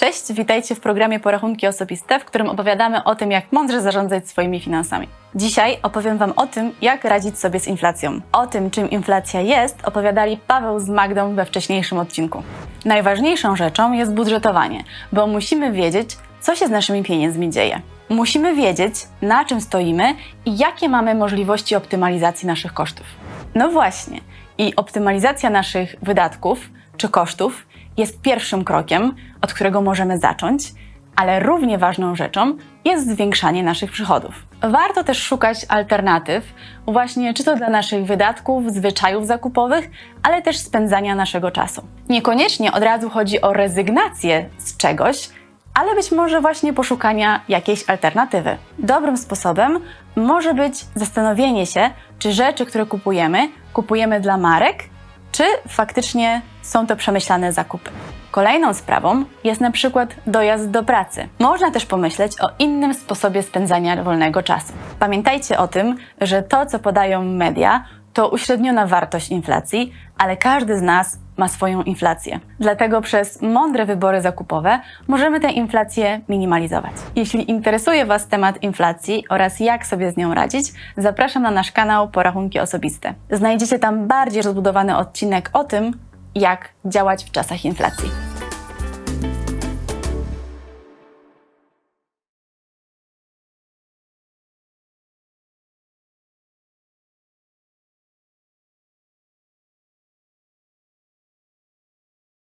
Cześć, witajcie w programie Porachunki Osobiste, w którym opowiadamy o tym, jak mądrze zarządzać swoimi finansami. Dzisiaj opowiem Wam o tym, jak radzić sobie z inflacją. O tym, czym inflacja jest, opowiadali Paweł z Magdą we wcześniejszym odcinku. Najważniejszą rzeczą jest budżetowanie, bo musimy wiedzieć, co się z naszymi pieniędzmi dzieje. Musimy wiedzieć, na czym stoimy i jakie mamy możliwości optymalizacji naszych kosztów. No właśnie, i optymalizacja naszych wydatków czy kosztów jest pierwszym krokiem, od którego możemy zacząć, ale równie ważną rzeczą jest zwiększanie naszych przychodów. Warto też szukać alternatyw, właśnie czy to dla naszych wydatków, zwyczajów zakupowych, ale też spędzania naszego czasu. Niekoniecznie od razu chodzi o rezygnację z czegoś, ale być może właśnie poszukania jakiejś alternatywy. Dobrym sposobem może być zastanowienie się, czy rzeczy, które kupujemy, kupujemy dla marek, czy faktycznie są to przemyślane zakupy. Kolejną sprawą jest na przykład dojazd do pracy. Można też pomyśleć o innym sposobie spędzania wolnego czasu. Pamiętajcie o tym, że to, co podają media, to uśredniona wartość inflacji, ale każdy z nas ma swoją inflację. Dlatego przez mądre wybory zakupowe możemy tę inflację minimalizować. Jeśli interesuje Was temat inflacji oraz jak sobie z nią radzić, zapraszam na nasz kanał Porachunki Osobiste. Znajdziecie tam bardziej rozbudowany odcinek o tym, jak działać w czasach inflacji.